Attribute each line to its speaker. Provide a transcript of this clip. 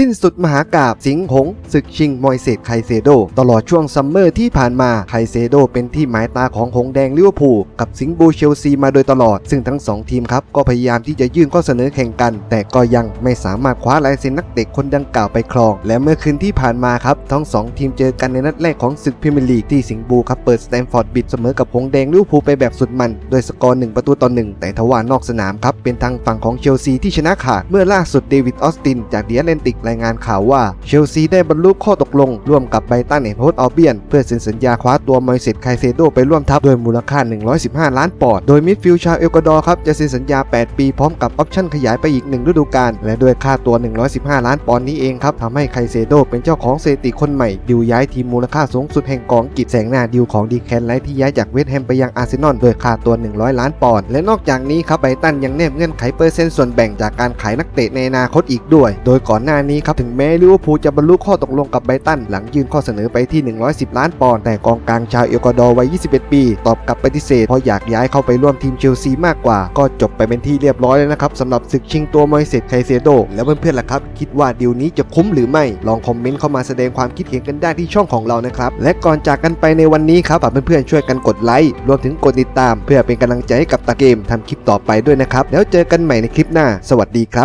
Speaker 1: สิ้นสุดมหากาบสิงหงศึกชิงมอยเซตไคเซโด ตลอดช่วงซัมเมอร์ที่ผ่านมาไคเซโดเป็นที่หมายตาของหงแดงลิเวอร์พูลกับสิงห์บูเชลซีมาโดยตลอด ซึ่งทั้งสองทีมครับ ก็พยายามที่จะยื่นข้อเสนอแข่งกัน แต่ก็ยังไม่สามารถคว้าลายเซ็นนักเตะคนดังกล่าวไปครอง และเมื่อคืนที่ผ่านมาครับ ทั้งสองทีมเจอกันในนัดแรกของศึกพรีเมียร์ลีกที่สิงห์บูครับเปิดสแตมฟอร์ดบิดเสมอกับหงแดงลิเวอร์พูลไปแบบสุดมันโดยสกอร์1ประตูต่อ1แต่ทว่านอกสนามครับเป็นทางฝั่งของเชลซีที่ชนะขาดเมื่อล่าสุดเดวิดออสตินจากเดียแลนติกรายงานข่าวว่าเชลซีได้บรรลุข้อตกลง ร่วมกับไบตันแอนด์โฮสอัลเบียน เพื่อเซ็นสัญญาคว้าตัวมอยเซตไคเซโดไปร่วมทัพด้วยมูลค่า 115 ล้านปอนด์โดยมิดฟิลด์ชาวเอลกวาดอร์ครับจะเซ็นสัญญา 8 ปีพร้อมกับออปชั่นขยายไปอีก 1 ฤดูกาลและด้วยค่าตัว 115 ล้านปอนด์นี้เองครับทำให้ไคเซโดเป็นเจ้าของสถิติคนใหม่ดิวย้ายทีมมูลค่าสูงสุดแห่งกองกิจแสงหน้าดิวของดีแคนไลท์ที่ย้ายจากเวสต์แฮมไปยังอาร์เซนอลด้วยค่าตัว 100 ล้านปอนด์และนอกจากนี้ครับไบตันยังแนบเงื่อนไขเปอร์เซ็นต์ส่วนแบ่งจากการขายนักเตะในอนาคตอีกด้วย โดยก่อนหน้านี้ครับถึงแม้ลิเวอร์พูลจะบรรลุข้อตกลงกับไบตัน หลังยื่นข้อเสนอไปที่ 110 ล้านปอนด์แต่กองกลางชาวเอลกวาดอร์วัย 21 ปี ตอบกลับปฏิเสธเพราะอยากย้ายเข้าไปร่วมทีมเชลซีมากกว่า ก็จบไปเป็นที่เรียบร้อยแล้วนะครับสำหรับศึกชิงตัวมอยเซตไคเซโดแล้วเพื่อนๆล่ะครับ คิดว่าดีลนี้จะคุ้มหรือไม่ ลองคอมเมนต์เข้ามาแสดงความคิดเห็นกันได้ที่ช่องของเรานะครับและก่อนจากกันไปในวันนี้ครับฝากเพื่อนๆช่วยกันกดไลค์รวมถึงกดติดตาม เพื่อเป็นกำลังใจให้กับตาเกมทำคลิปต่อไปด้วยนะครับแล้วเจอกันใหม่ในคลิปหน้า สวัสดีครับ